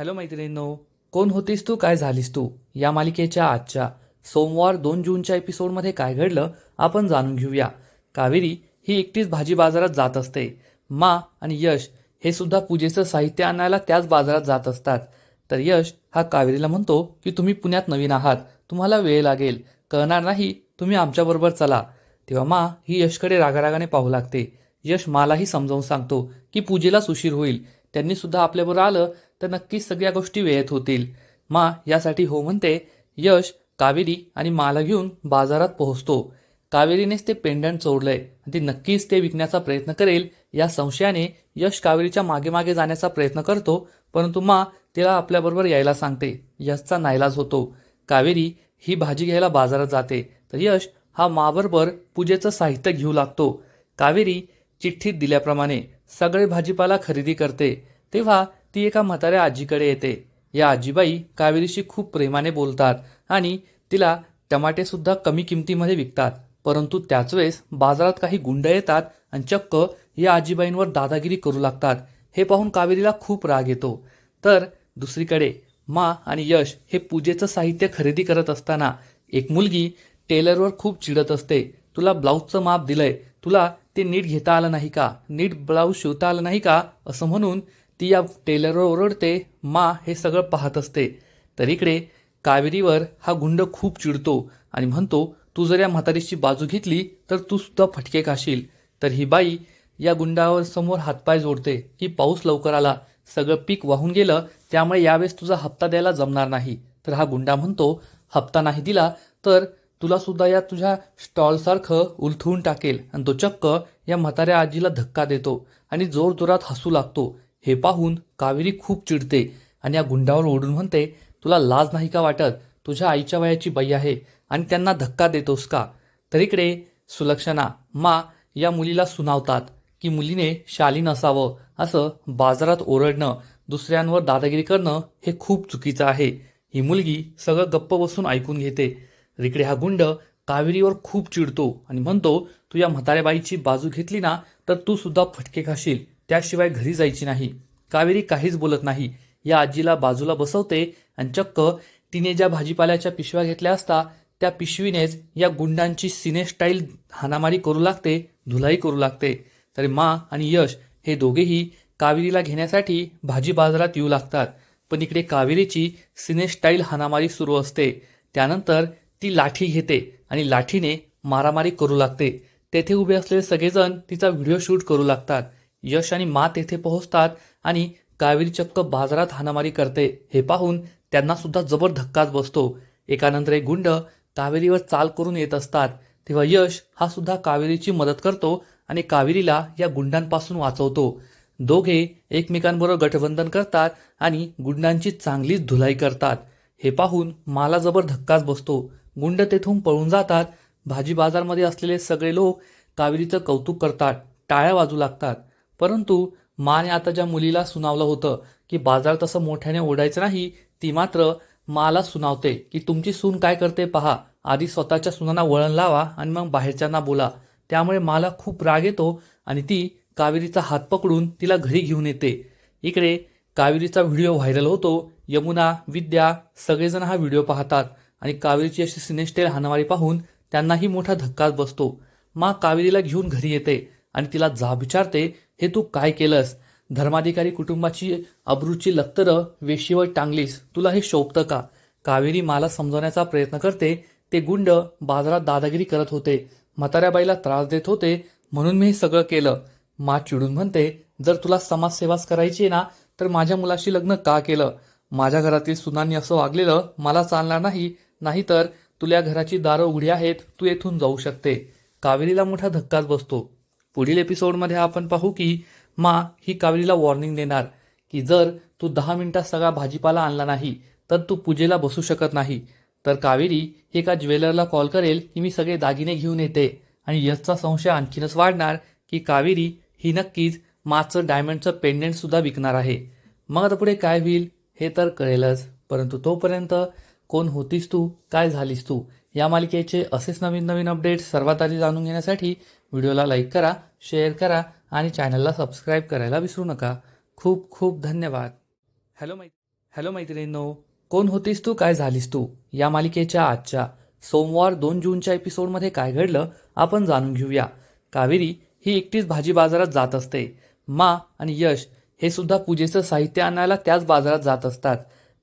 Hello मैत्रिणींनो कोण होतीस तू? काय झालीस तू? या मालिकेच्या आजच्या सोमवार दोन जूनच्या एपिसोडमध्ये काय घडलं आपण जाणून घेऊया. कावेरी ही एकटीच भाजी बाजारात जात असते. मा आणि यश हे सुद्धा पूजेचं साहित्य आणायला त्याच बाजारात जात असतात. तर यश हा कावेरीला म्हणतो की तुम्ही पुण्यात नवीन आहात. तुम्हाला वेळ लागेल. कळणार नाही. तुम्ही आमच्याबरोबर चला. तेव्हा मा ही यशकडे रागारागाने पाहू लागते. यश मालाही समजावून सांगतो की पूजेलाच उशीर होईल. त्यांनी सुद्धा आपल्याबरोबर आलं तर नक्कीच सगळ्या गोष्टी वेळेत होतील. मा यासाठी हो म्हणते यश कावेरी आणि माला घेऊन बाजारात पोहोचतो. कावेरीनेच ते पेंडंट चोरलंय आणि ती नक्कीच ते विकण्याचा प्रयत्न करेल या संशयाने यश कावेरीच्या मागे मागे जाण्याचा प्रयत्न करतो परंतु मा तिला आपल्याबरोबर यायला सांगते. यशचा नाईलाज होतो. कावेरी ही भाजी घ्यायला बाजारात जाते. तर यश हा माबरोबर पूजेचं साहित्य घेऊ लागतो. कावेरी चिठ्ठीत दिल्याप्रमाणे सगळे भाजीपाला खरेदी करते तेव्हा ती एका म्हाताऱ्या आजीकडे येते. या आजीबाई कावेरीशी खूप प्रेमाने बोलतात आणि तिला टमाटेसुद्धा कमी किमतीमध्ये विकतात. परंतु त्याच वेळेस बाजारात काही गुंड येतात आणि चक्क या आजीबाईंवर दादागिरी करू लागतात. हे पाहून कावेरीला खूप राग येतो. तर दुसरीकडे मा आणि यश हे पूजेचं साहित्य खरेदी करत असताना एक मुलगी टेलरवर खूप चिडत असते. तुला ब्लाऊजचं माप दिलंय. तुला ते नीट घेता आलं नाही का? नीट ब्लाऊज शिवता आलं नाही का? असं म्हणून ती या टेलरवर ओरडते मा हे सगळं पाहत असते. तर इकडे कावेरीवर हा गुंड खूप चिडतो आणि म्हणतो तू जर या म्हातारीची बाजू घेतली तर तू सुद्धा फटके काशील तर ही बाई या गुंडावर समोर हातपाय जोडते की पाऊस लवकर आला सगळं पीक वाहून गेलं त्यामुळे यावेळेस तुझा हप्ता द्यायला जमणार नाही. तर हा गुंडा म्हणतो हप्ता नाही दिला तर तुला सुद्धा या तुझ्या स्टॉलसारखं उलथवून टाकेल. आणि तो चक्क या म्हाताऱ्या आजीला धक्का देतो आणि जोरजोरात हसू लागतो. हे पाहून कावेरी खूप चिडते आणि या गुंडावर ओढून म्हणते तुला लाज नाही का वाटत? तुझ्या आईच्या वयाची बाई आहे आणि त्यांना धक्का देतोस का? तर इकडे सुलक्षणा मा या मुलीला सुनावतात की मुलीने शालीन असावं असं बाजारात ओरडणं दुसऱ्यांवर दादागिरी करणं हे खूप चुकीचं आहे. ही मुलगी सगळं गप्प बसून ऐकून घेते. तर इकडे हा गुंड कावेरीवर खूप चिडतो आणि म्हणतो तू या म्हाताऱ्याबाईची बाजू घेतली ना तर तू सुद्धा फटके खाशील. त्याशिवाय घरी जायची नाही. कावेरी काहीच बोलत नाही. या आजीला बाजूला बसवते आणि चक्क तिने ज्या भाजीपाल्याच्या पिशव्या घेतल्या असता त्या पिशवीनेच या गुंडांची सिनेस्टाईल हानामारी हाणामारी करू लागते धुलाई करू लागते. तरी मा आणि यश हे दोघेही कावेरीला घेण्यासाठी भाजी बाजारात येऊ लागतात. पण इकडे कावेरीची सिनेस्टाईल हानामारी हाणामारी सुरू असते. त्यानंतर ती लाठी घेते आणि लाठीने मारामारी करू लागते. तेथे उभे असलेले सगळेजण तिचा व्हिडिओ शूट करू लागतात. यश आणि मा तेथे पोहोचतात आणि कावेरी चक्क बाजारात हाणामारी करते. हे पाहून त्यांना सुद्धा जबर धक्काच बसतो. एकानंतर एक गुंड कावेरीवर चाल करून येत असतात. तेव्हा यश हा सुद्धा कावेरीची मदत करतो आणि कावेरीला या गुंडांपासून वाचवतो. दोघे एकमेकांबरोबर गठबंधन करतात आणि गुंडांची चांगलीच धुलाई करतात. हे पाहून मला जबर धक्काच बसतो. गुंड तेथून पळून जातात. भाजी बाजारमध्ये असलेले सगळे लोक कावेरीचं कौतुक करतात. टाळ्या वाजू लागतात. परंतु माने आता ज्या मुलीला सुनावलं होतं की बाजार तसं मोठ्याने ओढायचं नाही ती मात्र माला सुनावते की तुमची सून काय करते पहा. आधी स्वतःच्या सुनांना वळण लावा आणि मग बाहेरच्यांना बोला. त्यामुळे मला खूप राग येतो आणि ती कावेरीचा हात पकडून तिला घरी घेऊन येते. इकडे कावेरीचा व्हिडिओ व्हायरल होतो. यमुना विद्या सगळेजण हा व्हिडिओ पाहतात. आणि कावेरीची अशी सिनेस्टेल हाणामारी पाहून त्यांनाही मोठा धक्काच बसतो. मा कावेरीला घेऊन घरी येते आणि तिला जा विचारते हे तू काय केलंस? धर्माधिकारी कुटुंबाची अब्रूची लक्तरं वेशीवर टांगलीस तुला हे शोभतं का? कावेरी मला समजवण्याचा प्रयत्न करते. ते गुंड बाजारात दादागिरी करत होते. म्हाताऱ्या बाईला त्रास देत होते. म्हणून मी हे सगळं केलं. मा चिडून म्हणते जर तुला समाजसेवाच करायची आहे ना तर माझ्या मुलाशी लग्न का केलं? माझ्या घरातील सुनांनी असं वागलेलं मला चालणार नाही. नाहीतर तुल्या घराची दारं उघडी आहेत तू येथून जाऊ शकते. कावेरीला मोठा धक्काच बसतो. पुढील एपिसोडमध्ये आपण पाहू की मा ही कावेरीला वॉर्निंग देणार की जर तू दहा मिनिटात सगळा भाजीपाला आणला नाही तर तू पूजेला बसू शकत नाही. तर कावेरी एका ज्वेलरला कॉल करेल की मी सगळे दागिने घेऊन येते. आणि यशचा संशय आणखीनच वाढणार की कावेरी ही नक्कीच माचं डायमंडचं पेंडेंटसुद्धा विकणार आहे. मग आता पुढे काय होईल हे तर कळेलच. परंतु तोपर्यंत कोण होतीस तू? काय झालीस तू? या मालिकेचे असेच नवीन नवीन अपडेट्स सर्वात आधी जाणून घेण्यासाठी व्हिडिओला लाईक करा शेअर करा आणि चॅनलला सबस्क्राईब करायला विसरू नका. खूप खूप धन्यवाद. हॅलो मै हॅलो मैत्रिणींनो कोण होतीस तू? काय झालीस तू? या मालिकेच्या आजच्या सोमवार दोन जूनच्या एपिसोडमध्ये काय घडलं आपण जाणून घेऊया. कावेरी ही एकटीच भाजी बाजारात जात असते. मा आणि यश हे सुद्धा पूजेचं साहित्य आणायला त्याच बाजारात जात असतात.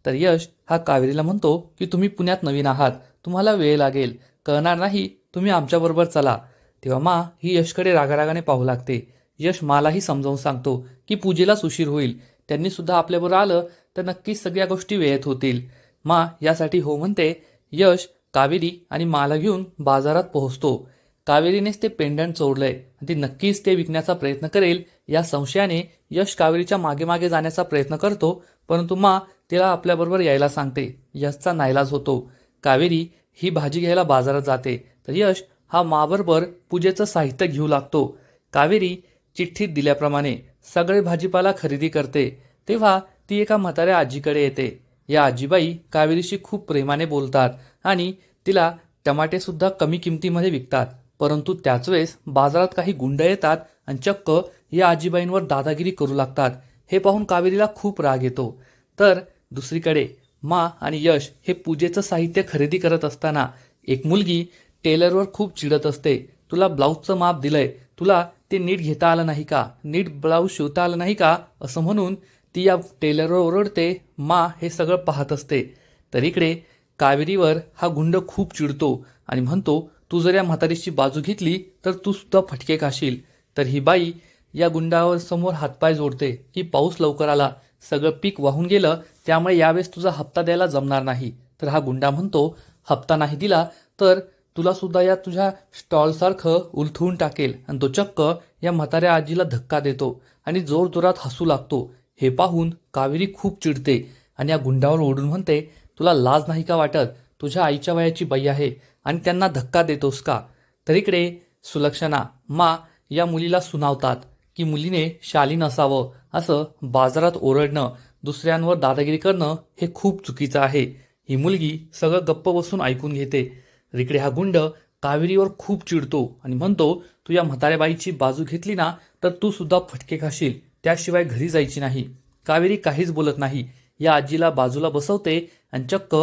तर यश हा कावेरीला म्हणतो की तुम्ही पुण्यात नवीन आहात. तुम्हाला वेळ लागेल. कळणार नाही तुम्ही आमच्याबरोबर चला. तेव्हा मा ही यशकडे रागारागाने पाहू लागते. यश मालाही समजावून सांगतो की पूजेलाच उशीर होईल. त्यांनी सुद्धा आपल्याबरोबर आलं तर नक्कीच सगळ्या गोष्टी वेळेत होतील. मा यासाठी हो म्हणते यश कावेरी आणि माला घेऊन बाजारात पोहोचतो. कावेरीनेच ते पेंडंट चोरलंय. ती नक्कीच ते विकण्याचा प्रयत्न करेल. या संशयाने यश कावेरीच्या मागे मागे जाण्याचा प्रयत्न करतो. परंतु मा तिला आपल्याबरोबर यायला सांगते. यशचा नाईलाज होतो. कावेरी ही भाजी घ्यायला बाजारात जाते. तर यश हा माबरोबर पूजेचं साहित्य घेऊ लागतो. कावेरी चिठ्ठीत दिल्याप्रमाणे सगळे भाजीपाला खरेदी करते. तेव्हा ती एका म्हाताऱ्या आजीकडे येते. या आजीबाई कावेरीशी खूप प्रेमाने बोलतात आणि तिला टमाटेसुद्धा कमी किमतीमध्ये विकतात. परंतु त्याच वेळेस बाजारात काही गुंड येतात आणि चक्क या आजीबाईंवर दादागिरी करू लागतात. हे पाहून कावेरीला खूप राग येतो. तर दुसरीकडे मा आणि यश हे पूजेचं साहित्य खरेदी करत असताना एक मुलगी टेलरवर खूप चिडत असते. तुला ब्लाऊजचं माप दिलंय. तुला ते नीट घेता आलं नाही का? नीट ब्लाऊज शिवता आलं नाही का? असं म्हणून ती या टेलरवर ओरडते. मा हे सगळं पाहत असते. तर इकडे कावेरीवर हा गुंड खूप चिडतो आणि म्हणतो तू जर या म्हातारीची बाजू घेतली तर तू सुद्धा फटके खाशील. तर ही बाई या गुंडावर समोर हातपाय जोडते. की पाऊस लवकर आला. सगळं पीक वाहून गेलं त्यामुळे यावेळेस तुझा हप्ता द्यायला जमणार नाही. तर हा गुंडा म्हणतो हप्ता नाही दिला तर तुला सुद्धा या तुझ्या स्टॉलसारखं उलथवून टाकेल. आणि तो चक्क या म्हाताऱ्या आजीला धक्का देतो आणि जोरजोरात हसू लागतो. हे पाहून कावेरी खूप चिडते आणि या गुंडावर ओढून म्हणते तुला लाज नाही का वाटत? तुझ्या आईच्या वयाची बाई आहे आणि त्यांना धक्का देतोस का? तर इकडे सुलक्षणा मा या मुलीला सुनावतात. की मुलीने शालीन असावं असं बाजारात ओरडणं दुसऱ्यांवर दादागिरी करणं हे खूप चुकीचं आहे. ही मुलगी सगळं गप्प बसून ऐकून घेते. रिकडे हा गुंड कावेरीवर खूप चिडतो आणि म्हणतो तू या म्हाताऱ्या बाईची बाजू घेतली ना तर तू सुद्धा फटके खाशील. त्याशिवाय घरी जायची नाही. कावेरी काहीच बोलत नाही. या आजीला बाजूला बसवते आणि चक्क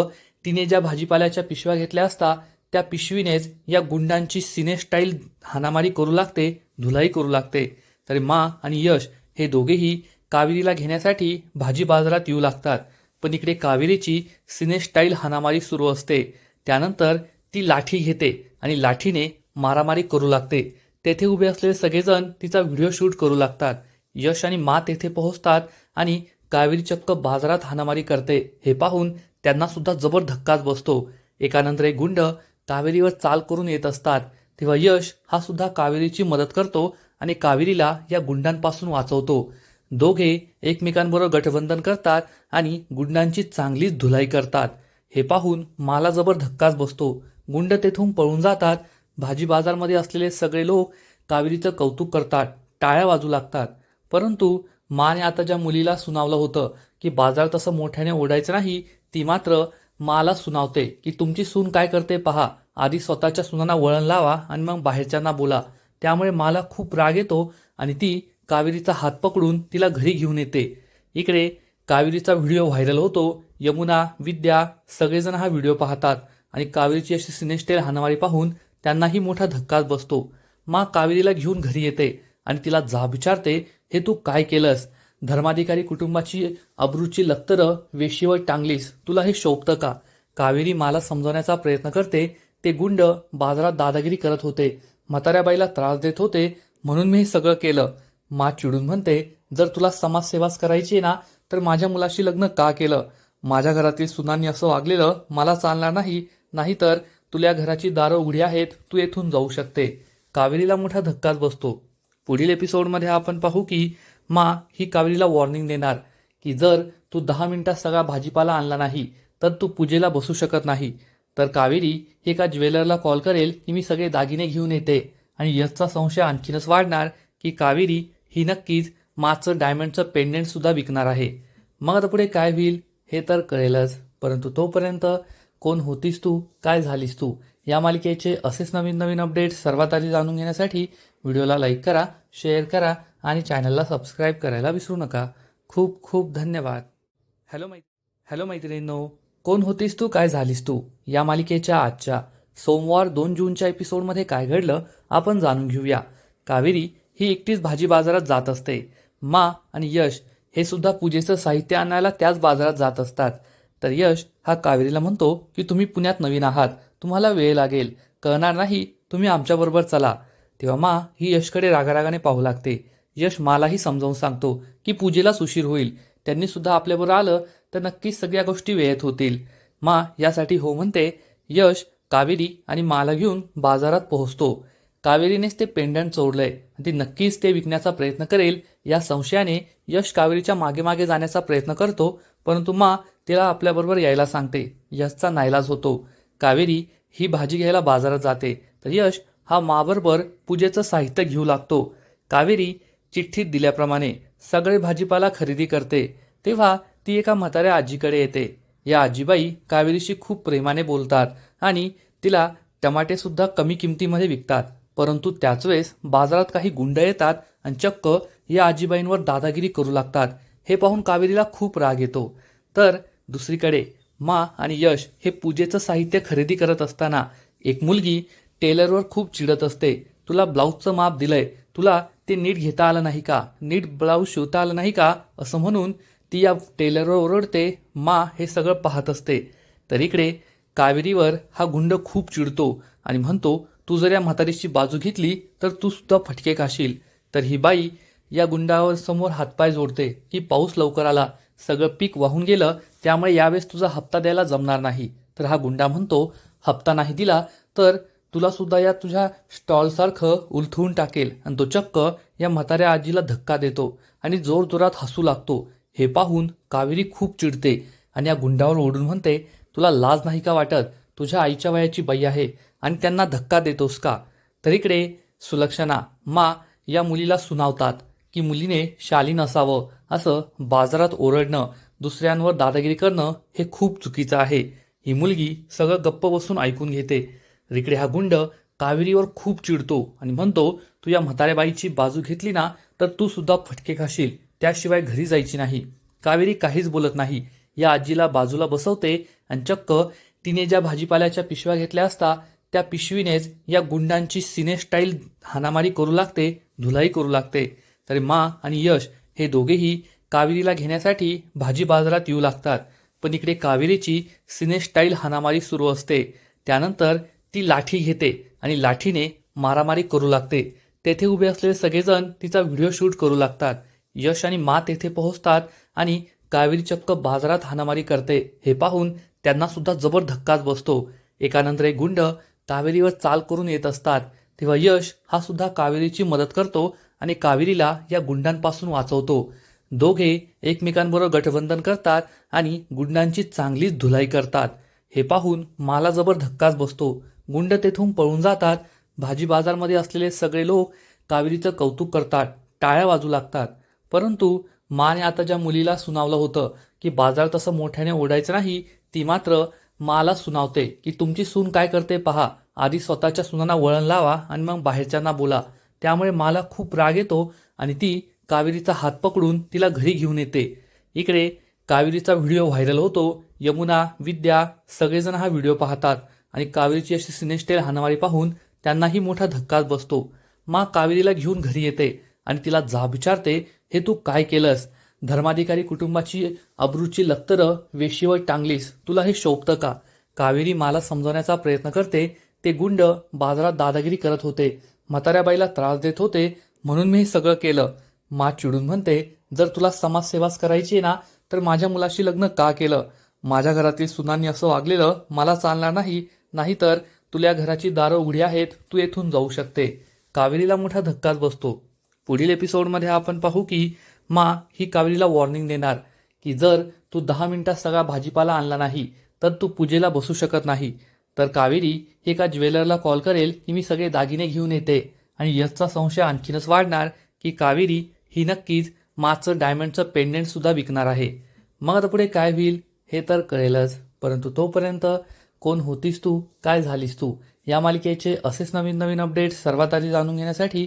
तिने ज्या भाजीपाल्याच्या पिशव्या घेतल्या असता त्या पिशवीनेच या गुंडांची सिने स्टाईल हाणामारी करू लागते धुलाई करू लागते. तर मा आणि यश हे दोघेही कावेरीला घेण्यासाठी भाजी बाजारात येऊ लागतात. पण इकडे कावेरीची सिनेस्टाईल हाणामारी सुरू असते. त्यानंतर ती लाठी घेते आणि लाठीने मारामारी करू लागते. तेथे उभे असलेले सगळेजण तिचा व्हिडिओ शूट करू लागतात. यश आणि मा तेथे पोहोचतात आणि कावेरी चक्क बाजारात हाणामारी करते. हे पाहून त्यांना सुद्धा जबर धक्काच बसतो. एकानंतर एक गुंड कावेरीवर चाल करून येत असतात. तेव्हा यश हा सुद्धा कावेरीची मदत करतो आणि कावेरीला या गुंडांपासून वाचवतो. दोघे एकमेकांबरोबर गठबंधन करतात आणि गुंडांची चांगलीच धुलाई करतात. हे पाहून मला जबर धक्काच बसतो. गुंड तेथून पळून जातात. भाजी बाजारमध्ये असलेले सगळे लोक कावेरीचं कौतुक करतात. टाळ्या वाजू लागतात. परंतु माने आता ज्या मुलीला सुनावलं होतं की बाजार तसं मोठ्याने ओढायचं नाही ती मात्र माला सुनावते की तुमची सून काय करते पहा. आधी स्वतःच्या सुनांना वळण लावा आणि मग बाहेरच्यांना बोला. त्यामुळे मला खूप राग येतो आणि ती कावेरीचा हात पकडून तिला घरी घेऊन येते. इकडे कावेरीचा व्हिडिओ व्हायरल होतो. यमुना विद्या सगळेजण हा व्हिडिओ पाहतात आणि कावेरीची अशी सिनेस्टेल हाणामारी पाहून त्यांनाही मोठा धक्काच बसतो. मा कावेरीला घेऊन घरी येते आणि तिला जाब विचारते हे तू काय केलंस? धर्माधिकारी कुटुंबाची अब्रूची लत्तरं वेशीवर टांगलीस. तुला हे शोभतं का? कावेरी मला समजवण्याचा प्रयत्न करते. ते गुंड बाजारात दादागिरी करत होते. म्हाताऱ्या बाईला त्रास देत होते म्हणून मी हे सगळं केलं. मा चिडून म्हणते जर तुला समाजसेवाच करायची आहे ना तर माझ्या मुलाशी लग्न का केलं? माझ्या घरातील सुनांनी असं वागलेलं मला चालणार नाही. नाहीतर तुला घराची दारं उघडी आहेत तू येथून जाऊ शकते. कावेरीला मोठा धक्काच बसतो. पुढील एपिसोडमध्ये आपण पाहू की मा ही कावेरीला वॉर्निंग देणार की जर तू दहा मिनिटात सगळा भाजीपाला आणला नाही तर तू पूजेला बसू शकत नाही. तर कावेरी ही एका ज्वेलरला कॉल करेल की मी सगळे दागिने घेऊन येते आणि यशचा संशय आणखीनच वाढणार की कावेरी ही नक्कीच माझं डायमंडचं पेंडेंट सुद्धा विकणार आहे. मग आता पुढे काय होईल हे तर कळेलच. परंतु तोपर्यंत कोण होतीस तू? काय झालीस तू? या मालिकेचे असेच नवीन नवीन अपडेट्स सर्वात आधी जाणून घेण्यासाठी व्हिडिओला लाईक करा शेअर करा आणि चॅनलला सबस्क्राईब करायला विसरू नका. खूप खूप धन्यवाद. हॅलो मै हॅलो मैत्रिणींनो. कोण होतीस तू? काय झालीस तू? या मालिकेच्या आजच्या सोमवार दोन जूनच्या एपिसोडमध्ये काय घडलं आपण जाणून घेऊया. कावेरी ही एकटीच भाजी बाजारात जात असते. मा आणि यश हे सुद्धा पूजेचं साहित्य आणायला त्याच बाजारात जात असतात. तर यश हा कावेरीला म्हणतो की तुम्ही पुण्यात नवीन आहात. तुम्हाला वेळ लागेल. कळणार नाही. तुम्ही आमच्याबरोबर चला. तेव्हा मा ही यशकडे रागारागाने पाहू लागते. यश मालाही समजावून सांगतो की पूजेलाच उशीर होईल. त्यांनी सुद्धा आपल्याबरोबर आलं. तर नक्कीच सगळ्या गोष्टी वेळेत होतील. मा यासाठी हो म्हणते यश कावेरी आणि माला घेऊन बाजारात पोहोचतो. कावेरीनेच ते पेंडंट चोरलंय. ती नक्कीच ते विकण्याचा प्रयत्न करेल या संशयाने यश कावेरीच्या मागे मागे जाण्याचा प्रयत्न करतो परंतु मा तिला आपल्याबरोबर यायला सांगते. यशचा नाईलाज होतो. कावेरी ही भाजी घ्यायला बाजारात जाते. तर यश हा माबरोबर पूजेचं साहित्य घेऊ लागतो. कावेरी चिठ्ठीत दिल्याप्रमाणे सगळे भाजीपाला खरेदी करते. तेव्हा ती एका म्हाताऱ्या आजीकडे येते. या आजीबाई कावेरीशी खूप प्रेमाने बोलतात आणि तिला टमाटेसुद्धा कमी किमतीमध्ये विकतात. परंतु त्याच वेळेस बाजारात काही गुंड येतात आणि चक्क या आजीबाईंवर दादागिरी करू लागतात. हे पाहून कावेरीला खूप राग येतो. तर दुसरीकडे मा आणि यश हे पूजेचं साहित्य खरेदी करत असताना एक मुलगी टेलरवर खूप चिडत असते. तुला ब्लाऊजचं माप दिलंय. तुला ते नीट घेता आलं नाही का? नीट ब्लाऊज शिवता आलं नाही का? असं म्हणून ती या टेलरवर ओरडते मा हे सगळं पाहत असते. तर इकडे कावेरीवर हा गुंड खूप चिडतो आणि म्हणतो तू जर या म्हातारीची बाजू घेतली तर तू सुद्धा फटके खाशील. तर ही बाई या गुंडावर समोर हातपाय जोडते. की पाऊस लवकर आला. सगळं पीक वाहून गेलं. त्यामुळे यावेळेस तुझा हप्ता द्यायला जमणार नाही. तर हा गुंडा म्हणतो हप्ता नाही दिला तर तुला सुद्धा या तुझ्या स्टॉलसारखं उलथवून टाकेल. आणि तो चक्क या म्हाताऱ्या आजीला धक्का देतो आणि जोरजोरात हसू लागतो. हे पाहून कावेरी खूप चिडते आणि या गुंडावर ओढून म्हणते तुला लाज नाही का वाटत? तुझ्या आईच्या वयाची बाई आहे आणि त्यांना धक्का देतोस का? तर इकडे सुलक्षणा मा या मुलीला सुनावतात की मुलीने शालीन असावं असं बाजारात ओरडणं दुसऱ्यांवर दादागिरी करणं हे खूप चुकीचं आहे. ही मुलगी सगळं गप्प बसून ऐकून घेते. रिकडे इकडे हा गुंड कावेरीवर खूप चिडतो आणि म्हणतो तू या म्हाताऱ्या बाईची बाजू घेतली ना तर तू सुद्धा फटके खाशील. त्याशिवाय घरी जायची नाही. कावेरी काहीच बोलत नाही. या आजीला बाजूला बसवते आणि चक्क तिने ज्या भाजीपाल्याच्या पिशव्या घेतल्या असता त्या पिशवीनेच या गुंडांची सिने स्टाईल हाणामारी करू लागते धुलाई करू लागते. तरी मा आणि यश हे दोघेही कावेरीला घेण्यासाठी भाजी बाजारात येऊ लागतात. पण इकडे कावेरीची सिने स्टाईल हाणामारी सुरू असते. त्यानंतर ती लाठी घेते आणि लाठीने मारामारी करू लागते. तेथे उभे असलेले सगळेजण तिचा व्हिडिओ शूट करू लागतात. यश आणि मा तेथे पोहोचतात आणि कावेरी चक्क बाजारात हाणामारी करते. हे पाहून त्यांना सुद्धा जबर धक्काच बसतो. एकानंतर एक गुंड कावेरीवर चाल करून येत असतात. तेव्हा यश हा सुद्धा कावेरीची मदत करतो आणि कावेरीला या गुंडांपासून वाचवतो. दोघे एकमेकांबरोबर गठबंधन करतात आणि गुंडांची चांगलीच धुलाई करतात. हे पाहून मला जबर धक्काच बसतो. गुंड तेथून पळून जातात. भाजी बाजारमध्ये असलेले सगळे लोक कावेरीचं कौतुक करतात. टाळ्या वाजू लागतात. परंतु माने आता ज्या मुलीला सुनावलं होतं की बाजार तसं मोठ्याने ओढायचं नाही ती मात्र माला सुनावते की तुमची सून काय करते पहा. आधी स्वतःच्या सुनांना वळण लावा आणि मग बाहेरच्यांना बोला. त्यामुळे मला खूप राग येतो आणि ती कावेरीचा हात पकडून तिला घरी घेऊन येते. इकडे कावेरीचा व्हिडिओ व्हायरल होतो. यमुना विद्या सगळेजण हा व्हिडिओ पाहतात आणि कावेरीची अशी सिनेस्टेल हाणामारी पाहून त्यांनाही मोठा धक्काच बसतो. मा कावेरीला घेऊन घरी येते. आणि तिला जाब विचारते हे तू काय केलंस? धर्माधिकारी कुटुंबाची अब्रूची लत्तरं वेशीवर टांगलीस. तुला हे शोभतं का? कावेरी मला समजवण्याचा प्रयत्न करते. ते गुंड बाजारात दादागिरी करत होते. म्हाताऱ्या बाईला त्रास देत होते. म्हणून मी हे सगळं केलं. मा चिडून म्हणते जर तुला समाजसेवाच करायची आहे ना तर माझ्या मुलाशी लग्न का केलं? माझ्या घरातील सुनांनी असं वागलेलं मला चालणार नाही. नाहीतर तुला घराची दारं उघडी आहेत. तू येथून जाऊ शकते. कावेरीला मोठा धक्काच बसतो. पुढील एपिसोडमध्ये आपण पाहू की मा ही कावेरीला वॉर्निंग देणार की जर तू दहा मिनिटात सगळा भाजीपाला आणला नाही तर तू पूजेला बसू शकत नाही. तर कावेरी एका ज्वेलरला कॉल करेल की मी सगळे दागिने घेऊन येते आणि यशचा संशय आणखीनच वाढणार की कावेरी ही नक्कीच माचं डायमंडचं पेंडेंट सुद्धा विकणार आहे. मग आता पुढे काय होईल हे तर कळेलच. परंतु तोपर्यंत कोण होतीस तू? काय झालीस तू? या मालिकेचे असेच नवीन नवीन अपडेट्स सर्वात आधी जाणून घेण्यासाठी